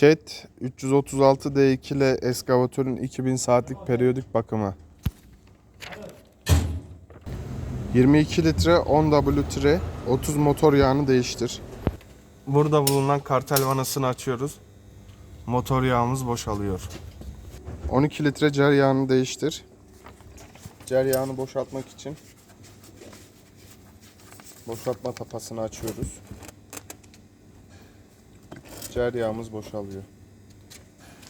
CAT 336D2 ile eskavatörün 2000 saatlik periyodik bakımı. 22 litre 10W 30 motor yağını değiştir. Burada bulunan kartel vanasını açıyoruz. Motor yağımız boşalıyor. 12 litre cer yağını değiştir. Cer yağını boşaltmak için boşaltma tapasını açıyoruz. Cer yağımız boşalıyor.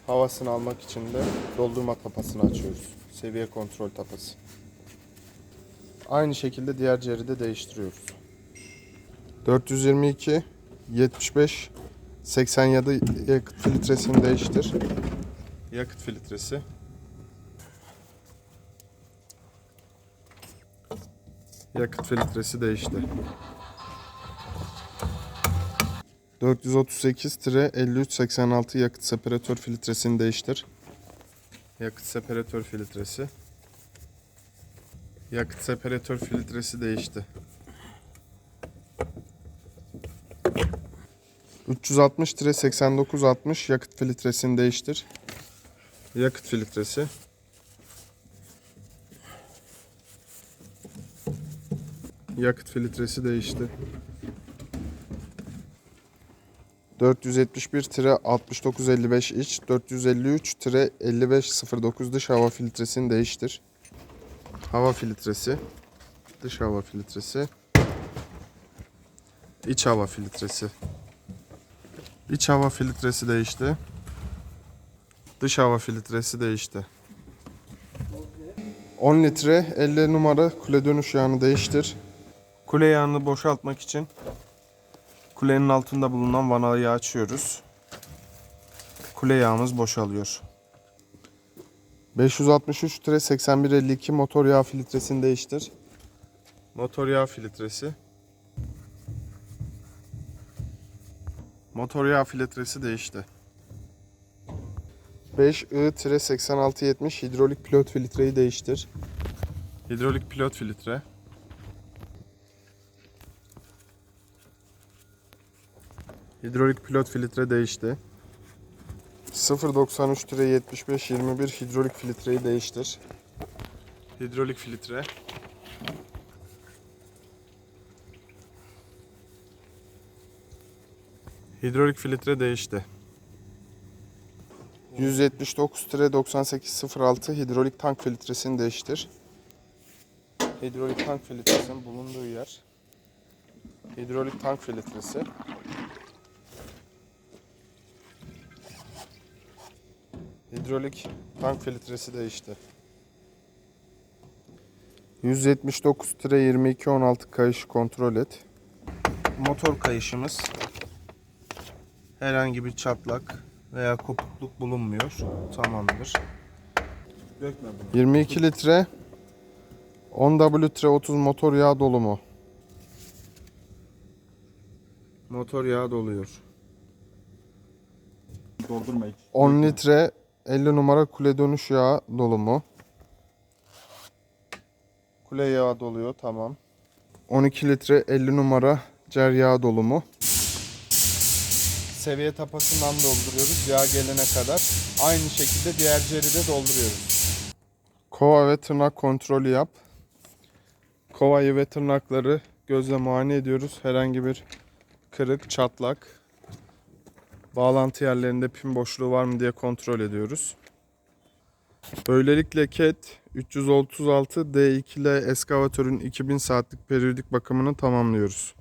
Havasını almak için de doldurma tapasını açıyoruz. Seviye kontrol tapası. Aynı şekilde diğer ceri de değiştiriyoruz. 422 75 87 yakıt filtresini değiştir. Yakıt filtresi. Yakıt filtresi değişti. 438-5386 yakıt separatör filtresini değiştir. Yakıt separatör filtresi. Yakıt separatör filtresi değişti. 360-8960 yakıt filtresini değiştir. Yakıt filtresi. Yakıt filtresi değişti. 471-6955 iç, 453-5509 dış hava filtresini değiştir. Hava filtresi, dış hava filtresi, iç hava filtresi. İç hava filtresi değişti. Dış hava filtresi değişti. 10 litre 50 numara kule dönüş yağını değiştir. Kule yağını boşaltmak için kulenin altında bulunan vanayı açıyoruz. Kule yağımız boşalıyor. 563 litre 8152 motor yağ filtresini değiştir. Motor yağ filtresi. Motor yağ filtresi değişti. 5I-8670 hidrolik pilot filtreyi değiştir. Hidrolik pilot filtre. Hidrolik pilot filtre değişti. 093 75 21 hidrolik filtreyi değiştir. Hidrolik filtre. Hidrolik filtre değişti. 179-9806 hidrolik tank filtresini değiştir. Hidrolik tank filtresinin bulunduğu yer. Hidrolik tank filtresi. Hidrolik tank filtresi değişti. 179-2216 kayışı kontrol et. Motor kayışımız herhangi bir çatlak veya kopukluk bulunmuyor. Tamamdır. 22 litre 10 litre 30 motor yağ dolumu. Motor yağ doluyor. Doldurma hiç. 10 litre 50 numara kule dönüş yağı dolumu. Kule yağı doluyor tamam. 12 litre 50 numara cer yağı dolumu. Seviye tapasından dolduruyoruz yağ gelene kadar. Aynı şekilde diğer ceri de dolduruyoruz. Kova ve tırnak kontrolü yap. Kovayı ve tırnakları gözle muayene ediyoruz. Herhangi bir kırık, çatlak, bağlantı yerlerinde pin boşluğu var mı diye kontrol ediyoruz. Böylelikle CAT 336 D2 ile eskavatörün 2000 saatlik periyodik bakımını tamamlıyoruz.